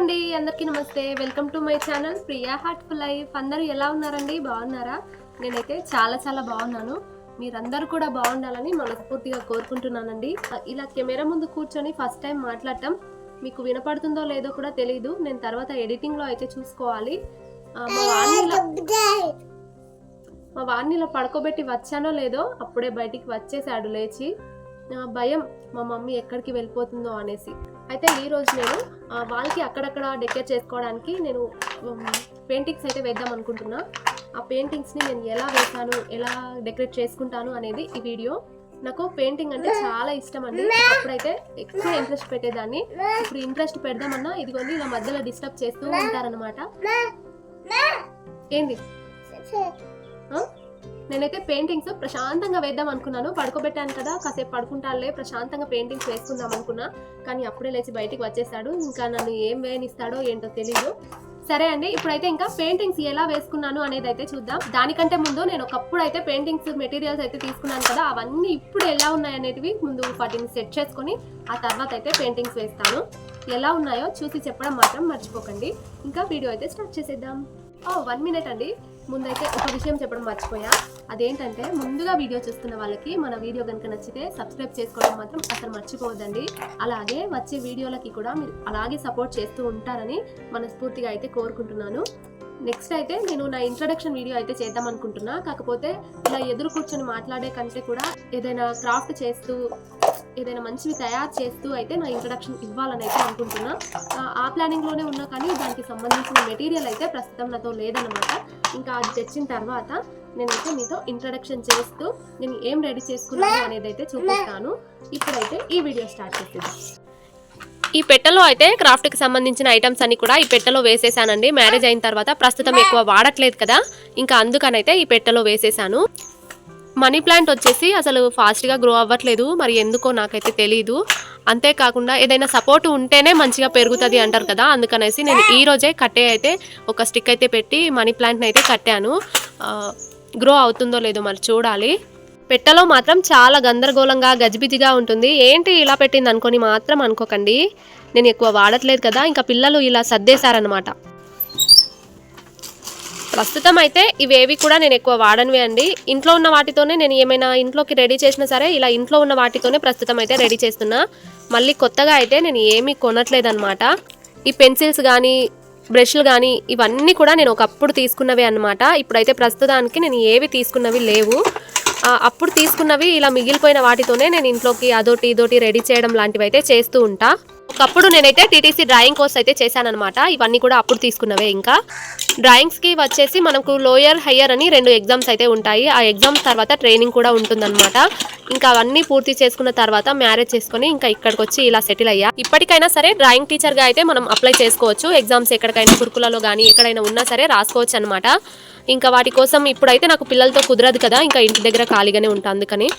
అండి అందరికీ నమస్తే. Welcome to my channel Priya heartful life అందరూ ఎలా ఉన్నారండి? బాగున్నారా? నేనైతే చాలా చాలా బాగున్నాను. మీరందరూ కూడా బాగుండాలని మనస్ఫూర్తిగా కోరుకుంటున్నానండి. ఇలా కెమెరా ముందు కూర్చొని ఫస్ట్ టైం మాట్లాడటం మీకు వినపడుతుందో లేదో కూడా తెలియదు నేను తర్వాత ఎడిటింగ్లో అయితే చూసుకోవాలి. మా వాణిలో మా వాడిని పడుకోబెట్టి వచ్చానో లేదో అప్పుడే బయటికి వచ్చేసాడు లేచి. భయం మా మమ్మీ ఎక్కడికి వెళ్ళిపోతుందో అనేసి. అయితే ఈ రోజు నేను ఆ, వాళ్ళకి అక్కడక్కడ డెకరేట్ చేసుకోవడానికి నేను పెయింటింగ్స్ అయితే వేద్దాం అనుకుంటున్నా. ఆ పెయింటింగ్స్ని నేను ఎలా వేసాను ఎలా డెకరేట్ చేసుకుంటాను అనేది ఈ వీడియో నాకు పెయింటింగ్ అంటే చాలా ఇష్టం అండి. అప్పుడైతే ఎక్కువ ఇంట్రెస్ట్ పెట్టేదాన్ని. ఇప్పుడు ఇంట్రెస్ట్ పెడదామన్నా ఇదిగోండి ఇలా మధ్యలో డిస్టర్బ్ చేస్తూ ఉంటారనమాట ఏంది? నేనైతే పెయింటింగ్స్ ప్రశాంతంగా వేద్దాం అనుకున్నాను. పడుకోబెట్టాను కదా కాసేపు పడుకుంటానులే ప్రశాంతంగా పెయింటింగ్స్ వేసుకుందాం అనుకున్నా. కానీ అప్పుడే లేచి బయటికి వచ్చేసాడు. ఇంకా నన్ను ఏం వేయనిస్తాడో ఏంటో తెలియదు సరే అండి ఇప్పుడైతే ఇంకా పెయింటింగ్స్ ఎలా వేసుకున్నాను అనేది అయితే చూద్దాం. దానికంటే ముందు నేను ఒకప్పుడు అయితే పెయింటింగ్స్ మెటీరియల్స్ అయితే తీసుకున్నాను కదా అవన్నీ ఇప్పుడు ఎలా ఉన్నాయి అనేటివి ముందు వాటిని సెట్ చేసుకొని ఆ తర్వాత అయితే పెయింటింగ్స్ వేస్తాను. ఎలా ఉన్నాయో చూసి చెప్పడం మాత్రం మర్చిపోకండి. ఇంకా వీడియో అయితే స్టార్ట్ చేసేద్దాం. ఓ వన్ మినిట్ అండి. ముందైతే ఒక విషయం చెప్పడం మర్చిపోయా. అదేంటంటే ముందుగా వీడియో చూస్తున్న వాళ్ళకి మన వీడియో కనుక నచ్చితే సబ్స్క్రైబ్ చేసుకోవడం మాత్రం అసలు మర్చిపోవద్దండి. అలాగే వచ్చే వీడియోలకి కూడా మీరు అలాగే సపోర్ట్ చేస్తూ ఉంటారని మనస్ఫూర్తిగా అయితే కోరుకుంటున్నాను. నెక్స్ట్ అయితే నేను నా ఇంట్రడక్షన్ వీడియో అయితే చేద్దాం అనుకుంటున్నా. కాకపోతే ఇలా ఎదురు కూర్చొని మాట్లాడే కంటే కూడా ఏదైనా క్రాఫ్ట్ చేస్తూ ఏదైనా మంచివి తయారు చేస్తూ అయితే నా ఇంట్రడక్షన్ ఇవ్వాలని అయితే అనుకుంటున్నా. ఆ- ప్లానింగ్లోనే ఉన్నా కానీ దానికి సంబంధించిన మెటీరియల్ అయితే ప్రస్తుతం నాతో లేదనమాట ఇంకా అది తెచ్చిన తర్వాత నేనైతే మీతో ఇంట్రడక్షన్ చేస్తూ నేను ఏం రెడీ చేసుకున్నాను అనేది అయితే చూపిస్తాను. ఇప్పుడైతే ఈ వీడియో స్టార్ట్ చేసేద్దాం. ఈ పెట్టెలో అయితే క్రాఫ్ట్కి సంబంధించిన ఐటమ్స్ అన్ని కూడా ఈ పెట్టెలో వేసేసానండి. మ్యారేజ్ అయిన తర్వాత ప్రస్తుతం ఎక్కువ వాడట్లేదు కదా. ఇంకా అందుకనైతే ఈ పెట్టెలో వేసేసాను. మనీ ప్లాంట్ వచ్చేసి అసలు ఫాస్ట్గా గ్రో అవ్వట్లేదు. మరి ఎందుకో నాకైతే తెలియదు అంతేకాకుండా ఏదైనా సపోర్ట్ ఉంటేనే మంచిగా పెరుగుతుంది అంటారు కదా. అందుకనేసి నేను ఈ రోజే కట్టే అయితే ఒక స్టిక్ అయితే పెట్టి మనీ ప్లాంట్ని అయితే కట్టాను. గ్రో అవుతుందో లేదో మరి చూడాలి. పెట్టలో మాత్రం చాలా గందరగోళంగా గజిబిజిగా ఉంటుంది. ఏంటి ఇలా పెట్టింది అనుకొని మాత్రం అనుకోకండి. నేను ఎక్కువ వాడట్లేదు కదా. ఇంకా పిల్లలు ఇలా సర్దేశారనమాట ప్రస్తుతం అయితే ఇవేవి కూడా నేను ఎక్కువ వాడనివే అండి. ఇంట్లో ఉన్న వాటితోనే నేను ఏమైనా ఇంట్లోకి రెడీ చేసినా సరే ఇలా ఇంట్లో ఉన్న వాటితోనే ప్రస్తుతం అయితే రెడీ చేస్తున్నా. మళ్ళీ కొత్తగా అయితే నేను ఏమీ కొనట్లేదన్నమాట. ఈ పెన్సిల్స్ కానీ బ్రష్లు కానీ ఇవన్నీ కూడా నేను ఒకప్పుడు తీసుకున్నవే అనమాట ఇప్పుడైతే ప్రస్తుతానికి నేను ఏవి తీసుకున్నవి లేవు. అప్పుడు తీసుకున్నవి ఇలా మిగిలిపోయిన వాటితోనే నేను ఇంట్లోకి అదోటి ఇదోటి రెడీ చేయడం లాంటివి అయితే చేస్తూ ఉంటా. ఒకప్పుడు నేనైతే టీటీసీ డ్రాయింగ్ కోర్స్ అయితే చేశానమాట ఇవన్నీ కూడా అప్పుడు తీసుకున్నవే ఇంకా. డ్రాయింగ్స్కి వచ్చేసి మనకు లోయర్ హయ్యర్ అని రెండు ఎగ్జామ్స్ అయితే ఉంటాయి. ఆ ఎగ్జామ్స్ తర్వాత ట్రైనింగ్ కూడా ఉంటుందన్నమాట. ఇంకా అవన్నీ పూర్తి చేసుకున్న తర్వాత మ్యారేజ్ చేసుకొని ఇంకా ఇక్కడికి వచ్చి ఇలా సెటిల్ అయ్యా. ఇప్పటికైనా సరే డ్రాయింగ్ టీచర్గా అయితే మనం అప్లై చేసుకోవచ్చు. ఎగ్జామ్స్ ఎక్కడికైనా కురుకులలో కానీ ఎక్కడైనా ఉన్నా సరే రాసుకోవచ్చు అనమాట ఇంకా వాటి కోసం ఇప్పుడైతే నాకు పిల్లలతో కుదరదు కదా. ఇంకా ఇంటి దగ్గర ఖాళీగానే ఉంటా అందుకని.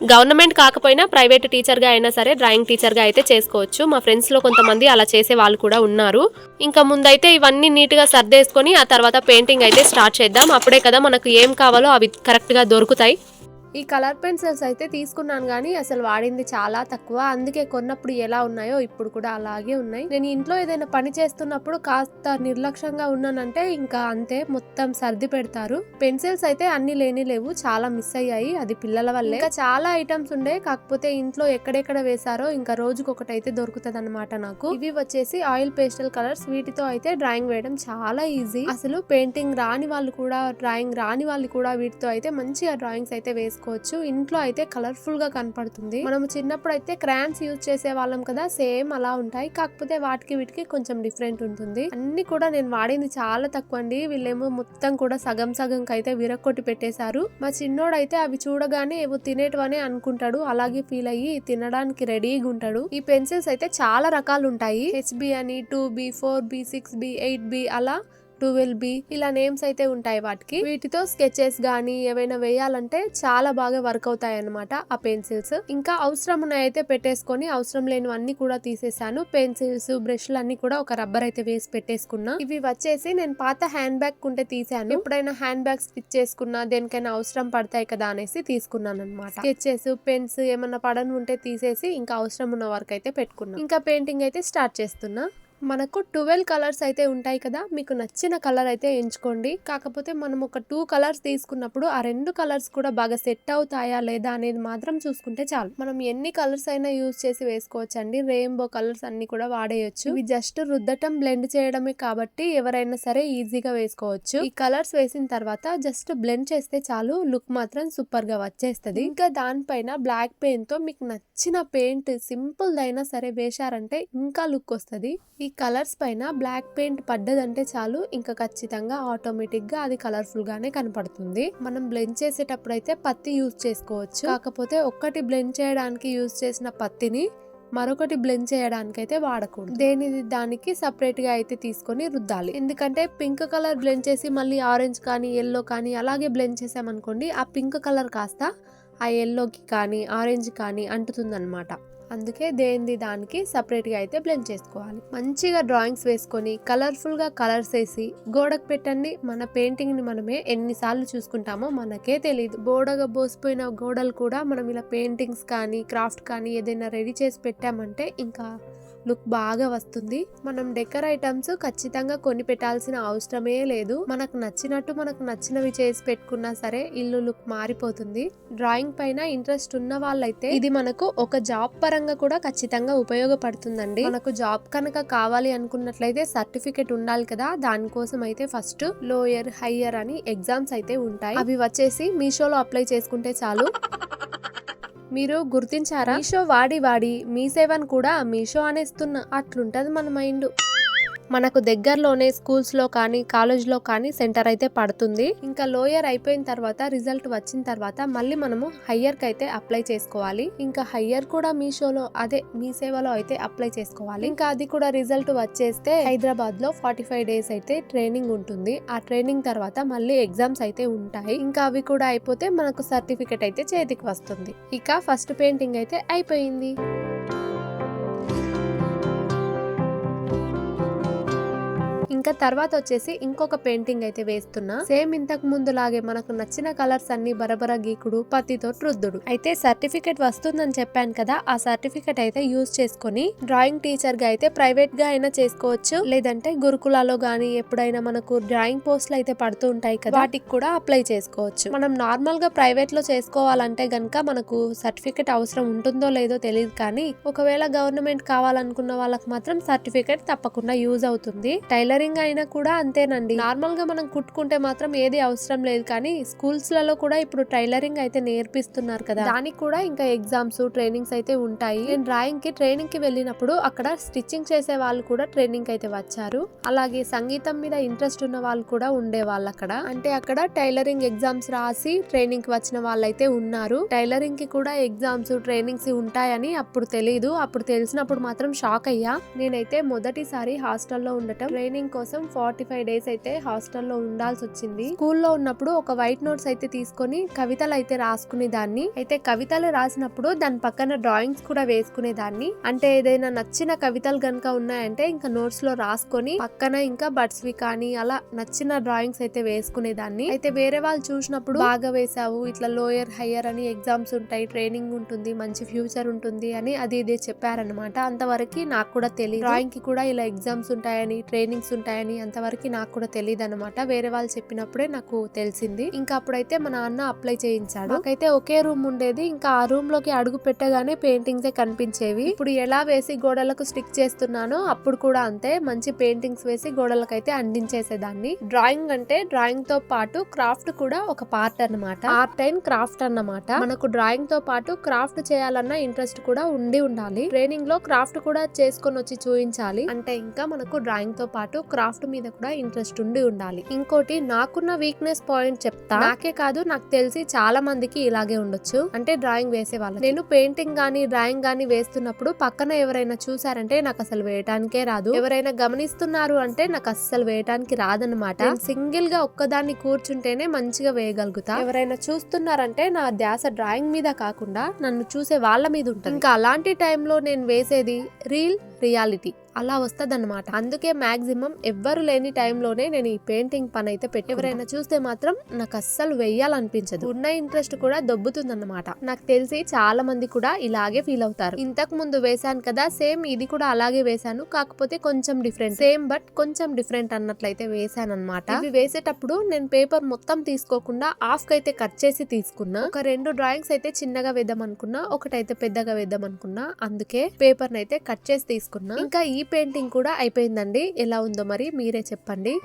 గవర్నమెంట్ కాకపోయినా ప్రైవేట్ టీచర్గా అయినా సరే డ్రాయింగ్ టీచర్గా అయితే చేసుకోవచ్చు. మా ఫ్రెండ్స్లో కొంతమంది అలా చేసే వాళ్ళు కూడా ఉన్నారు. ఇంకా ముందైతే ఇవన్నీ నీట్గా సర్దేసుకొని ఆ తర్వాత పెయింటింగ్ అయితే స్టార్ట్ చేద్దాం. అప్పుడే కదా మనకు ఏం కావాలో అవి కరెక్ట్గా దొరుకుతాయి. ఈ కలర్ పెన్సిల్స్ అయితే తీసుకున్నాను కానీ అసలు వాడింది చాలా తక్కువ. అందుకే కొన్నప్పుడు ఎలా ఉన్నాయో ఇప్పుడు కూడా అలాగే ఉన్నాయి. నేను ఇంట్లో ఏదైనా పని చేస్తున్నప్పుడు కాస్త నిర్లక్ష్యంగా ఉన్నానంటే ఇంకా అంతే మొత్తం సర్ది పెడతారు. పెన్సిల్స్ అయితే అన్ని లేని లేవు చాలా మిస్ అయ్యాయి. అది పిల్లల వల్లే. ఇంకా చాలా ఐటమ్స్ ఉండే కాకపోతే ఇంట్లో ఎక్కడెక్కడ వేశారో ఇంకా రోజుకి ఒకటైతే దొరుకుతుంది అనమాట నాకు. ఇవి వచ్చేసి ఆయిల్ పేస్టల్ కలర్స్. వీటితో అయితే డ్రాయింగ్ వేయడం చాలా ఈజీ. అసలు పెయింటింగ్ రాని వాళ్ళు కూడా డ్రాయింగ్ రాని వాళ్ళు కూడా వీటితో అయితే మంచిగా డ్రాయింగ్స్ అయితే వేసుకోవచ్చు ఇంట్లో అయితే కలర్ఫుల్గా కనపడుతుంది. మనం చిన్నప్పుడు అయితే క్రాన్స్ యూజ్ చేసే వాళ్ళం కదా సేమ్ అలా ఉంటాయి. కాకపోతే వాటికి వీటికి కొంచెం డిఫరెంట్ ఉంటుంది. అన్ని కూడా నేను వాడింది చాలా తక్కువ అండి వీళ్ళేమో మొత్తం కూడా సగం సగం అయితే విరక్కొట్టి పెట్టేశారు. మా చిన్నోడైతే అవి చూడగానే ఏవో తినేటివనే అనుకుంటాడు. అలాగే ఫీల్ అయ్యి తినడానికి రెడీగా ఉంటాడు. ఈ పెన్సిల్స్ అయితే చాలా రకాలు ఉంటాయి హెచ్బి అని two B four B six B eight B అలా ట్వెల్వ్ బి ఇలా నేమ్స్ అయితే ఉంటాయి వాటికి. వీటితో స్కెచెస్ గానీ ఏవైనా వేయాలంటే చాలా బాగా వర్క్ అవుతాయి అనమాట ఆ పెన్సిల్స్. ఇంకా అవసరం అయితే పెట్టేసుకొని అవసరం లేనివన్నీ కూడా తీసేసాను. పెన్సిల్స్ బ్రష్లు అన్ని కూడా ఒక రబ్బర్ అయితే వేసి పెట్టేసుకున్నా. ఇవి వచ్చేసి నేను పాత హ్యాండ్ బ్యాగ్ కుంటే తీసాను. ఎప్పుడైనా హ్యాండ్ బ్యాగ్ స్టిచ్ చేసుకున్నా దేనికైనా అవసరం పడతాయి కదా అనేసి తీసుకున్నాను అనమాట స్కెచెస్ పెన్స్ ఏమన్నా పడని ఉంటే తీసేసి ఇంకా అవసరం ఉన్న వరకు అయితే పెట్టుకున్నా. ఇంకా పెయింటింగ్ అయితే స్టార్ట్ చేస్తున్నా. మనకు ట్వెల్వ్ కలర్స్ అయితే ఉంటాయి కదా మీకు నచ్చిన కలర్ అయితే ఎంచుకోండి. కాకపోతే మనం ఒక టూ కలర్స్ తీసుకున్నప్పుడు ఆ రెండు కలర్స్ కూడా బాగా సెట్ అవుతాయా లేదా అనేది మాత్రం చూసుకుంటే చాలు. మనం ఎన్ని కలర్స్ అయినా యూజ్ చేసి వేసుకోవచ్చు అండి రెయిన్బో కలర్స్ అన్ని కూడా వాడేయచ్చు. ఇవి జస్ట్ రుద్దటం బ్లెండ్ చేయడమే కాబట్టి ఎవరైనా సరే ఈజీగా వేసుకోవచ్చు. ఈ కలర్స్ వేసిన తర్వాత జస్ట్ బ్లెండ్ చేస్తే చాలు లుక్ మాత్రం సూపర్గా వచ్చేస్తుంది. ఇంకా దానిపైన బ్లాక్ పెయింట్తో మీకు నచ్చిన పెయింట్ సింపుల్ అయినా సరే వేశారంటే ఇంకా లుక్ వస్తుంది. ఈ కలర్స్ పైన బ్లాక్ పెయింట్ పడ్డదంటే చాలు. ఇంకా ఖచ్చితంగా ఆటోమేటిక్గా అది కలర్ఫుల్ గానే కనపడుతుంది. మనం బ్లెండ్ చేసేటప్పుడు అయితే పత్తి యూజ్ చేసుకోవచ్చు. కాకపోతే ఒక్కటి బ్లెండ్ చేయడానికి యూజ్ చేసిన పత్తిని మరొకటి బ్లెండ్ చేయడానికి అయితే వాడకూడదు. దేనిది దానికి సపరేట్గా అయితే తీసుకొని రుద్దాలి. ఎందుకంటే పింక్ కలర్ బ్లెండ్ చేసి మళ్ళీ ఆరెంజ్ కానీ ఎల్లో కానీ అలాగే బ్లెండ్ చేసామనుకోండి ఆ పింక్ కలర్ కాస్త ఆ ఎల్లోకి కానీ ఆరెంజ్ కానీ అంటుతుందన్నమాట. అందుకే దేనిది దానికి సపరేట్గా అయితే బ్లెండ్ చేసుకోవాలి. మంచిగా డ్రాయింగ్స్ వేసుకొని కలర్ఫుల్గా కలర్స్ వేసి గోడకు పెట్టండి. మన పెయింటింగ్ని మనమే ఎన్నిసార్లు చూసుకుంటామో మనకే తెలియదు బోడగా బోసిపోయిన గోడలు కూడా మనం ఇలా పెయింటింగ్స్ కానీ క్రాఫ్ట్ కానీ ఏదైనా రెడీ చేసి పెట్టామంటే ఇంకా లుక్ బాగా వస్తుంది. మనం డెకర్ ఐటమ్స్ ఖచ్చితంగా కొని పెట్టాల్సిన అవసరమే లేదు. మనకు నచ్చినట్టు మనకు నచ్చినవి చేసి పెట్టుకున్నా సరే ఇల్లు లుక్ మారిపోతుంది. డ్రాయింగ్ పైన ఇంట్రెస్ట్ ఉన్న వాళ్ళైతే ఇది మనకు ఒక జాబ్ పరంగా కూడా ఖచ్చితంగా ఉపయోగపడుతుందండి. మనకు జాబ్ కనుక కావాలి అనుకున్నట్లయితే సర్టిఫికేట్ ఉండాలి కదా. దానికోసం అయితే ఫస్ట్ లోయర్ హయ్యర్ అని ఎగ్జామ్స్ అయితే ఉంటాయి. అవి వచ్చేసి మీషోలో అప్లై చేసుకుంటే చాలు. మీరు గుర్తించారా? మీషో వాడి వాడి మీ సేవను కూడా మీషో అనేస్తున్నా అట్లుంటది మన మైండ్. మనకు దగ్గరలోనే స్కూల్స్లో కానీ కాలేజ్లో కానీ సెంటర్ అయితే పడుతుంది. ఇంకా లోయర్ అయిపోయిన తర్వాత రిజల్ట్ వచ్చిన తర్వాత మళ్ళీ మనము హయ్యర్కి అయితే అప్లై చేసుకోవాలి. ఇంకా హయ్యర్ కూడా మీషోలో అదే మీ సేవలో అయితే అప్లై చేసుకోవాలి. ఇంకా అది కూడా రిజల్ట్ వచ్చేస్తే హైదరాబాద్లో ఫార్టీ ఫైవ్ డేస్ అయితే ట్రైనింగ్ ఉంటుంది. ఆ ట్రైనింగ్ తర్వాత మళ్ళీ ఎగ్జామ్స్ అయితే ఉంటాయి. ఇంకా అవి కూడా అయిపోతే మనకు సర్టిఫికెట్ అయితే చేతికి వస్తుంది. ఇక ఫస్ట్ పెయింటింగ్ అయితే అయిపోయింది. ఇంకా తర్వాత వచ్చేసి ఇంకొక పెయింటింగ్ అయితే వేస్తున్నా. సేమ్ ఇంతకు ముందు లాగే మనకు నచ్చిన కలర్స్ అన్ని బరబర గీకుడు పత్తితో రుద్దుడు. అయితే సర్టిఫికెట్ వస్తుందని చెప్పాను కదా ఆ సర్టిఫికెట్ అయితే యూజ్ చేసుకొని డ్రాయింగ్ టీచర్గా అయితే ప్రైవేట్గా అయినా చేసుకోవచ్చు. లేదంటే గురుకులాలో గానీ ఎప్పుడైనా మనకు డ్రాయింగ్ పోస్టులు అయితే పడుతూ ఉంటాయి కదా వాటికి కూడా అప్లై చేసుకోవచ్చు. మనం నార్మల్గా ప్రైవేట్లో చేసుకోవాలంటే గనక మనకు సర్టిఫికెట్ అవసరం ఉంటుందో లేదో తెలియదు కానీ ఒకవేళ గవర్నమెంట్ కావాలనుకున్న వాళ్ళకి మాత్రం సర్టిఫికేట్ తప్పకుండా యూజ్ అవుతుంది. టైలరింగ్ అయినా కూడా అంతేనండి. నార్మల్గా మనం కుట్టుకుంటే మాత్రం ఏది అవసరం లేదు కానీ స్కూల్స్లలో కూడా ఇప్పుడు టైలరింగ్ అయితే నేర్పిస్తున్నారు కదా. దానికి కూడా ఇంకా ఎగ్జామ్స్ ట్రైనింగ్స్ అయితే ఉంటాయి. నేను డ్రాయింగ్కి ట్రైనింగ్కి వెళ్ళినప్పుడు అక్కడ స్టిచ్చింగ్ చేసే వాళ్ళు కూడా ట్రైనింగ్ అయితే వచ్చారు. అలాగే సంగీతం మీద ఇంట్రెస్ట్ ఉన్న వాళ్ళు కూడా ఉండే వాళ్ళు అక్కడ. అంటే అక్కడ టైలరింగ్ ఎగ్జామ్స్ రాసి ట్రైనింగ్కి వచ్చిన వాళ్ళైతే ఉన్నారు. టైలరింగ్కి కూడా ఎగ్జామ్స్ ట్రైనింగ్స్ ఉంటాయని అప్పుడు తెలియదు అప్పుడు తెలిసినప్పుడు మాత్రం షాక్ అయ్యా. నేనైతే మొదటిసారి హాస్టల్లో ఉండటం. ట్రైనింగ్ కోసం ఫార్టీ ఫైవ్ డేస్ అయితే హాస్టల్లో ఉండాల్సి వచ్చింది. స్కూల్లో ఉన్నప్పుడు ఒక వైట్ నోట్స్ అయితే తీసుకొని కవితలు అయితే రాసుకునే దాన్ని అయితే కవితలు రాసినప్పుడు దాని పక్కన డ్రాయింగ్స్ కూడా వేసుకునే దాన్ని. అంటే ఏదైనా నచ్చిన కవితలు గనక ఉన్నాయంటే ఇంకా నోట్స్లో రాసుకొని పక్కన ఇంకా బడ్స్ వి కానీ అలా నచ్చిన డ్రాయింగ్స్ అయితే వేసుకునే దాన్ని. అయితే వేరే వాళ్ళు చూసినప్పుడు బాగా వేసావు ఇట్లా లోయర్ హయ్యర్ అని ఎగ్జామ్స్ ఉంటాయి ట్రైనింగ్ ఉంటుంది మంచి ఫ్యూచర్ ఉంటుంది అని అది ఇదే చెప్పారనమాట అంతవరకు నాకు కూడా తెలియదు డ్రాయింగ్కి కూడా ఇలా ఎగ్జామ్స్ ఉంటాయని ట్రైనింగ్స్ ఉంటాయి ఉంటాయని అంతవరకు నాకు కూడా తెలియదు అనమాట వేరే వాళ్ళు చెప్పినప్పుడే నాకు తెలిసింది. ఇంకా అప్పుడైతే మా నాన్న అప్లై చేయించాడు. నాకైతే ఒకే రూమ్ ఉండేది. ఇంకా ఆ రూమ్లోకి అడుగు పెట్టగానే పెయింటింగ్స్ కనిపించేవి. ఇప్పుడు ఎలా వేసి గోడలకు స్టిక్ చేస్తున్నానో అప్పుడు కూడా అంతే. మంచి పెయింటింగ్స్ వేసి గోడలకైతే అందించేసేదాన్ని. డ్రాయింగ్ అంటే డ్రాయింగ్తో పాటు క్రాఫ్ట్ కూడా ఒక పార్ట్ అన్నమాట. ఆర్ట్ అండ్ క్రాఫ్ట్ అన్నమాట. మనకు డ్రాయింగ్తో పాటు క్రాఫ్ట్ చేయాలన్న ఇంట్రెస్ట్ కూడా ఉండి ఉండాలి. ట్రైనింగ్లో క్రాఫ్ట్ కూడా చేసుకొని వచ్చి చూపించాలి అంటే ఇంకా మనకు డ్రాయింగ్తో పాటు క్రాఫ్ట్ మీద కూడా ఇంట్రెస్ట్ ఉండి ఉండాలి. ఇంకోటి నాకున్న వీక్నెస్ పాయింట్ చెప్తా. నాకే కాదు నాకు తెలిసి చాలా మందికి ఇలాగే ఉండొచ్చు. అంటే డ్రాయింగ్ వేసే వాళ్ళు నేను పెయింటింగ్ గానీ డ్రాయింగ్ గానీ వేస్తున్నప్పుడు పక్కన ఎవరైనా చూసారంటే నాకు అసలు వేయటానికే రాదు. ఎవరైనా గమనిస్తున్నారు అంటే నాకు అస్సలు వేయటానికి రాదనమాట సింగిల్గా ఒక్కదాన్ని కూర్చుంటేనే మంచిగా వేయగలుగుతా. ఎవరైనా చూస్తున్నారంటే నా ధ్యాస డ్రాయింగ్ మీద కాకుండా నన్ను చూసే వాళ్ళ మీద ఉంటుంది. ఇంకా అలాంటి టైంలో నేను వేసేది రీల్ రియాలిటీ. అలా వస్తుంది అనమాట అందుకే మ్యాక్సిమం ఎవ్వరు లేని టైంలోనే నేను ఈ పెయింటింగ్ పని అయితే పెట్టి ఎవరైనా చూస్తే మాత్రం నాకు అస్సలు వేయాలనిపించదు ఉన్న ఇంట్రెస్ట్ కూడా దొబ్బుతుంది అనమాట నాకు తెలిసి చాలా మంది కూడా ఇలాగే ఫీల్ అవుతారు. ఇంతకు ముందు వేశాను కదా సేమ్ ఇది కూడా అలాగే వేశాను. కాకపోతే కొంచెం డిఫరెంట్. సేమ్ బట్ కొంచెం డిఫరెంట్ అన్నట్లయితే వేశాను అనమాట ఇవి వేసేటప్పుడు నేను పేపర్ మొత్తం తీసుకోకుండా హాఫ్ అయితే కట్ చేసి తీసుకున్నా. ఒక రెండు డ్రాయింగ్స్ అయితే చిన్నగా వేద్దాం అనుకున్నా ఒకటైతే పెద్దగా వేద్దాం అనుకున్నా అందుకే పేపర్ అయితే కట్ చేసి తీసుకున్నా ఇంకా ఈ పెయింటింగ్ కూడా అయిపోయిందండి. ఎలా ఉందో మరి మీరే చెప్పండి.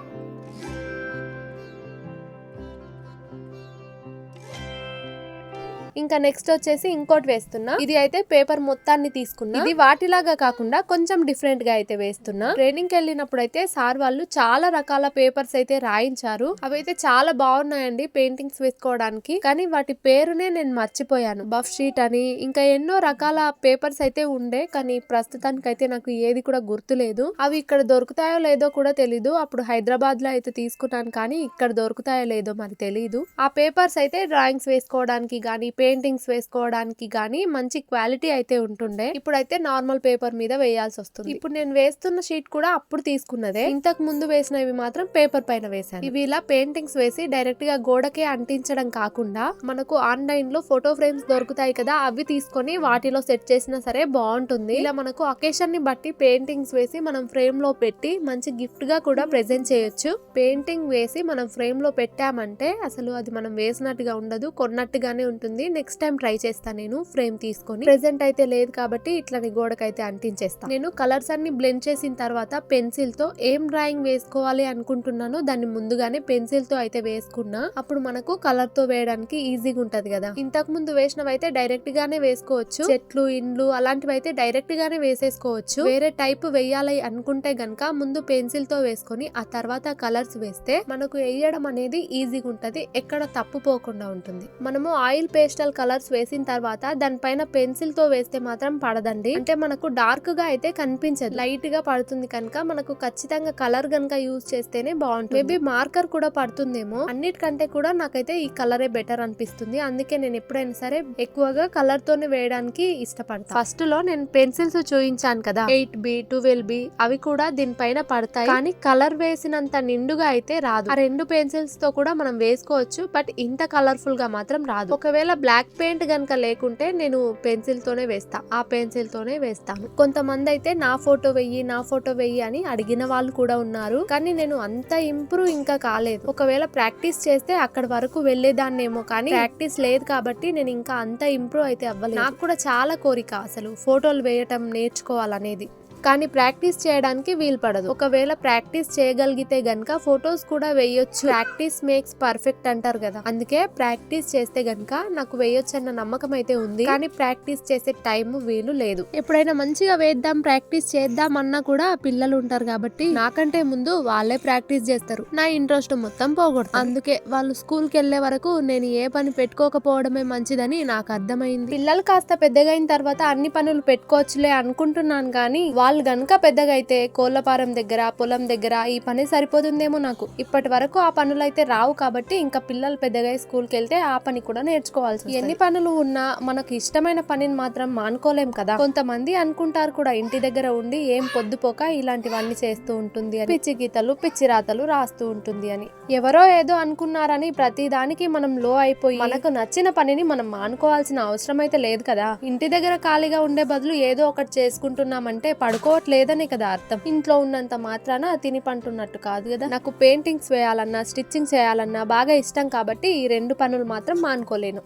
ఇంకా నెక్స్ట్ వచ్చేసి ఇంకోటి వేస్తున్నా. ఇది అయితే పేపర్ మొత్తాన్ని తీసుకున్నా. ఇది వాటిలాగా కాకుండా కొంచెం డిఫరెంట్గా అయితే వేస్తున్నా. ట్రైనింగ్కి వెళ్ళినప్పుడు అయితే సార్ వాళ్ళు చాలా రకాల పేపర్స్ అయితే రాయించారు. అవైతే చాలా బాగున్నాయండి పెయింటింగ్స్ వేసుకోవడానికి. కానీ వాటి పేరునే నేను మర్చిపోయాను. బఫ్ షీట్ అని ఇంకా ఎన్నో రకాల పేపర్స్ అయితే ఉండే. కానీ ప్రస్తుతానికి అయితే నాకు ఏది కూడా గుర్తులేదు. అవి ఇక్కడ దొరుకుతాయో లేదో కూడా తెలీదు. అప్పుడు హైదరాబాద్లో అయితే తీసుకున్నాను కానీ ఇక్కడ దొరుకుతాయో లేదో మరి తెలీదు. ఆ పేపర్స్ అయితే డ్రాయింగ్స్ వేసుకోవడానికి కానీ పెయింటింగ్స్ వేసుకోవడానికి కానీ మంచి క్వాలిటీ అయితే ఉంటుండే. ఇప్పుడైతే నార్మల్ పేపర్ మీద వేయాల్సి వస్తుంది. ఇప్పుడు నేను వేస్తున్న షీట్ కూడా అప్పుడు తీసుకున్నదే. ఇంతకు ముందు వేసినవి మాత్రం పేపర్ పైన వేసాను ఇవి ఇలా పెయింటింగ్స్ వేసి డైరెక్ట్గా గోడకే అంటించడం కాకుండా మనకు ఆన్లైన్లో ఫోటో ఫ్రేమ్స్ దొరుకుతాయి కదా అవి తీసుకొని వాటిలో సెట్ చేసినా సరే బాగుంటుంది. ఇలా మనకు అకేషన్ని బట్టి పెయింటింగ్స్ వేసి మనం ఫ్రేమ్లో పెట్టి మంచి గిఫ్ట్గా కూడా ప్రెజెంట్ చేయొచ్చు. పెయింటింగ్ వేసి మనం ఫ్రేమ్లో పెట్టామంటే అసలు అది మనం వేసినట్టుగా ఉండదు కొన్నట్టుగానే ఉంటుంది. నెక్స్ట్ టైం ట్రై చేస్తాను నేను ఫ్రేమ్ తీసుకొని. ప్రెసెంట్ అయితే లేదు కాబట్టి ఇట్లని గోడకైతే అంటించేస్తాను నేను కలర్స్ అన్ని బ్లెండ్ చేసిన తర్వాత పెన్సిల్తో ఏం డ్రాయింగ్ వేసుకోవాలి అనుకుంటున్నానో దాన్ని ముందుగానే పెన్సిల్తో అయితే వేసుకున్నా అప్పుడు మనకు కలర్తో వేయడానికి ఈజీగా ఉంటది కదా. ఇంతకు ముందు వేసినవి అయితే డైరెక్ట్ గానే వేసుకోవచ్చు. చెట్లు ఇండ్లు అలాంటివి అయితే డైరెక్ట్ గానే వేసేసుకోవచ్చు. వేరే టైప్ వేయాలి అనుకుంటే గనక ముందు పెన్సిల్తో వేసుకొని ఆ తర్వాత కలర్స్ వేస్తే మనకు వేయడం అనేది ఈజీగా ఉంటది. ఎక్కడ తప్పు పోకుండా ఉంటుంది. మనము ఆయిల్ పేస్ట్ పేస్టల్ కలర్స్ వేసిన తర్వాత దానిపైన పెన్సిల్తో వేస్తే మాత్రం పడదండి. అంటే మనకు డార్క్గా అయితే కనిపించదు. లైట్గా పడుతుంది కనుక మనకు ఖచ్చితంగా కలర్ కనుక యూజ్ చేస్తేనే బాగుంటుంది. మేబీ మార్కర్ కూడా పడుతుందేమో. అన్నిటికంటే కూడా నాకైతే ఈ కలరే బెటర్ అనిపిస్తుంది. అందుకే నేను ఎప్పుడైనా సరే ఎక్కువగా కలర్ తోనే వేయడానికి ఇష్టపడతాను ఫస్ట్లో నేను పెన్సిల్స్ చూపించాను కదా. ఎయిట్ బి ట్వెల్వ్ బి అవి కూడా దీనిపైన పడతాయి. కానీ కలర్ వేసినంత నిండుగా అయితే రాదు. ఆ రెండు పెన్సిల్స్తో కూడా మనం వేసుకోవచ్చు. బట్ ఇంత కలర్ఫుల్గా మాత్రం రాదు. ఒకవేళ బ్లాక్ పెయింట్ కనుక లేకుంటే నేను పెన్సిల్తోనే వేస్తా. ఆ పెన్సిల్తోనే వేస్తాను. కొంతమంది అయితే నా ఫోటో వెయ్యి నా ఫోటో వెయ్యి అని అడిగిన వాళ్ళు కూడా ఉన్నారు. కానీ నేను అంత ఇంప్రూవ్ ఇంకా కాలేదు. ఒకవేళ ప్రాక్టీస్ చేస్తే అక్కడ వరకు వెళ్ళేదాన్నేమో కానీ ప్రాక్టీస్ లేదు కాబట్టి నేను ఇంకా అంత ఇంప్రూవ్ అయితే అవ్వలేదు. నాకు కూడా చాలా కోరిక అసలు ఫోటోలు వేయటం నేర్చుకోవాలనేది. కానీ ప్రాక్టీస్ చేయడానికి వీలు పడదు. ఒకవేళ ప్రాక్టీస్ చేయగలిగితే గనక ఫొటోస్ కూడా వేయొచ్చు. ప్రాక్టీస్ మేక్స్ పర్ఫెక్ట్ అంటారు కదా. అందుకే ప్రాక్టీస్ చేస్తే గనక నాకు వేయొచ్చు అన్న నమ్మకం అయితే ఉంది. కానీ ప్రాక్టీస్ చేసే టైం వీలు లేదు. ఎప్పుడైనా మంచిగా వేద్దాం ప్రాక్టీస్ చేద్దాం అన్నా కూడా పిల్లలు ఉంటారు కాబట్టి నాకంటే ముందు వాళ్ళే ప్రాక్టీస్ చేస్తారు. నా ఇంట్రెస్ట్ మొత్తం పోగొడతారు. అందుకే వాళ్ళు స్కూల్కి వెళ్ళే వరకు నేను ఏ పని పెట్టుకోకపోవడమే మంచిదని నాకు అర్థమైంది. పిల్లలు కాస్త పెద్దగైన తర్వాత అన్ని పనులు పెట్టుకోవచ్చులే అనుకుంటున్నాను కానీ వాళ్ళు వాళ్ళు గనుక పెద్దగా అయితే కోళ్ళపారం దగ్గర పొలం దగ్గర ఈ పని సరిపోతుందేమో నాకు. ఇప్పటి వరకు ఆ పనులు అయితే రావు కాబట్టి ఇంకా పిల్లలు పెద్దగా స్కూల్కి వెళ్తే ఆ పని కూడా నేర్చుకోవాల్సి ఎన్ని పనులు ఉన్నా మనకు ఇష్టమైన పనిని మాత్రం మానుకోలేం కదా. కొంతమంది అనుకుంటారు కూడా ఇంటి దగ్గర ఉండి ఏం పొద్దుపోక ఇలాంటివన్నీ చేస్తూ ఉంటుంది అని. పిచ్చి గీతలు పిచ్చి రాతలు రాస్తూ ఉంటుంది అని. ఎవరో ఏదో అనుకున్నారని ప్రతి దానికి మనం లో అయిపోయి మనకు నచ్చిన పనిని మనం మానుకోవాల్సిన అవసరం అయితే లేదు కదా. ఇంటి దగ్గర ఖాళీగా ఉండే బదులు ఏదో ఒకటి చేసుకుంటున్నామంటే పడుకోవట్లేదనే కదా అర్థం. ఇంట్లో ఉన్నంత మాత్రాన తిని పంటున్నట్టు కాదు కదా. నాకు పెయింటింగ్స్ వేయాలన్నా స్టిచ్చింగ్ చేయాలన్నా బాగా ఇష్టం కాబట్టి ఈ రెండు పనులు మాత్రం మానుకోలేను.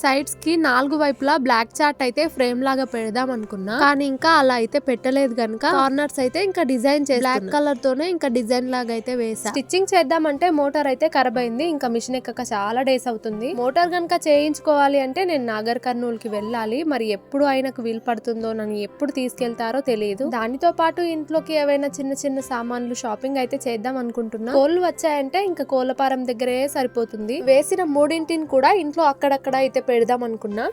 సైడ్స్కి నాలుగు వైపులా బ్లాక్ చార్ట్ అయితే ఫ్రేమ్ లాగా పెడదాం అనుకున్నా. కానీ ఇంకా అలా అయితే పెట్టలేదు కనుక కార్నర్స్ అయితే ఇంకా డిజైన్ చేసి బ్లాక్ కలర్ తోనే ఇంకా డిజైన్ లాగా అయితే వేసా. స్టిచ్చింగ్ చేద్దామంటే మోటార్ అయితే ఖరాబ్ అయింది ఇంకా మిషన్ ఎక్కక చాలా డేస్ అవుతుంది. మోటార్ కనుక చేయించుకోవాలి అంటే నేను నాగర్ కర్నూలు కి వెళ్ళాలి. మరి ఎప్పుడు ఆయనకు వీలు పడుతుందో నన్ను ఎప్పుడు తీసుకెళ్తారో తెలియదు దానితో పాటు ఇంట్లోకి ఏవైనా చిన్న చిన్న సామాన్లు షాపింగ్ అయితే చేద్దాం అనుకుంటున్నా. కోళ్ళు వచ్చాయంటే ఇంకా కోళ్ళపారం దగ్గరే సరిపోతుంది. వేసిన మూడింటిని కూడా ఇంట్లో అక్కడక్కడ అయితే పెడదాం అనుకున్నా.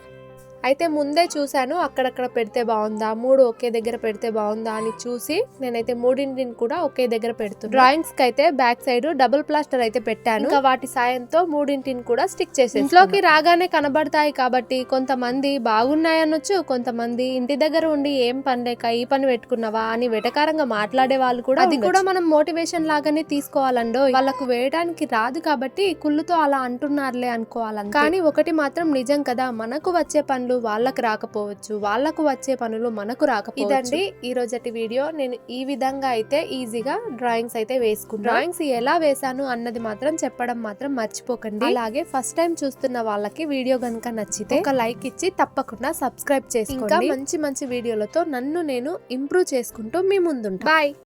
అయితే ముందే చూశాను అక్కడక్కడ పెడితే బాగుందా మూడు ఒకే దగ్గర పెడితే బాగుందా అని చూసి నేనైతే మూడింటిని కూడా ఒకే దగ్గర పెడుతున్నాను డ్రాయింగ్స్కి అయితే బ్యాక్ సైడ్ డబుల్ ప్లాస్టర్ అయితే పెట్టాను. ఇంకా వాటి సాయంతో మూడింటిని కూడా స్టిక్ చేసి ఇంట్లోకి రాగానే కనబడతాయి కాబట్టి కొంతమంది బాగున్నాయనొచ్చు కొంతమంది ఇంటి దగ్గర ఉండి ఏం పని లేక ఈ పని పెట్టుకున్నావా అని వెటకారంగా మాట్లాడే వాళ్ళు కూడా అది కూడా మనం మోటివేషన్ లాగానే తీసుకోవాలండో వాళ్ళకు వేయడానికి రాదు కాబట్టి కుళ్ళుతో అలా అంటున్నారులే అనుకోవాలి కానీ ఒకటి మాత్రం నిజం కదా మనకు వచ్చే పనులు వాళ్ళకు రాకపోవచ్చు వాళ్ళకు వచ్చే పనులు మనకు రాకపోవచ్చు. ఇదండి ఈ రోజటి వీడియో. నేను ఈ విధంగా అయితే ఈజీగా డ్రాయింగ్స్ అయితే వేసుకున్నాను డ్రాయింగ్స్ ఎలా వేసాను అన్నది మాత్రం చెప్పడం మాత్రం మర్చిపోకండి. అలాగే ఫస్ట్ టైం చూస్తున్న వాళ్ళకి వీడియో గనుక నచ్చితే ఒక లైక్ ఇచ్చి తప్పకుండా సబ్స్క్రైబ్ చేసుకోండి. ఇంకా మంచి మంచి వీడియోలతో నన్ను నేను ఇంప్రూవ్ చేసుకుంటూ మీ ముందుంటా. బాయ్.